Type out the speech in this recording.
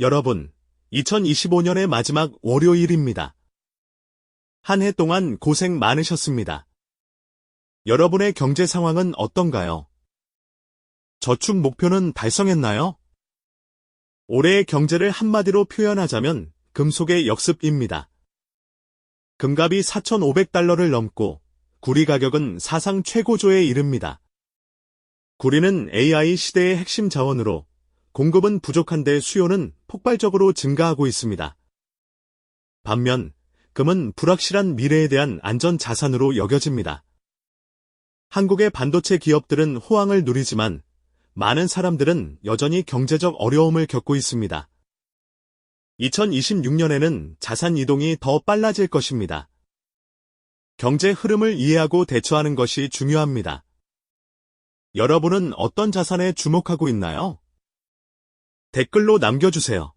여러분, 2025년의 마지막 월요일입니다. 한 해 동안 고생 많으셨습니다. 여러분의 경제 상황은 어떤가요? 저축 목표는 달성했나요? 올해의 경제를 한마디로 표현하자면 금속의 역습입니다. 금값이 4,500달러를 넘고 구리 가격은 사상 최고조에 이릅니다. 구리는 AI 시대의 핵심 자원으로 공급은 부족한데 수요는 폭발적으로 증가하고 있습니다. 반면 금은 불확실한 미래에 대한 안전 자산으로 여겨집니다. 한국의 반도체 기업들은 호황을 누리지만 많은 사람들은 여전히 경제적 어려움을 겪고 있습니다. 2026년에는 자산 이동이 더 빨라질 것입니다. 경제 흐름을 이해하고 대처하는 것이 중요합니다. 여러분은 어떤 자산에 주목하고 있나요? 댓글로 남겨주세요.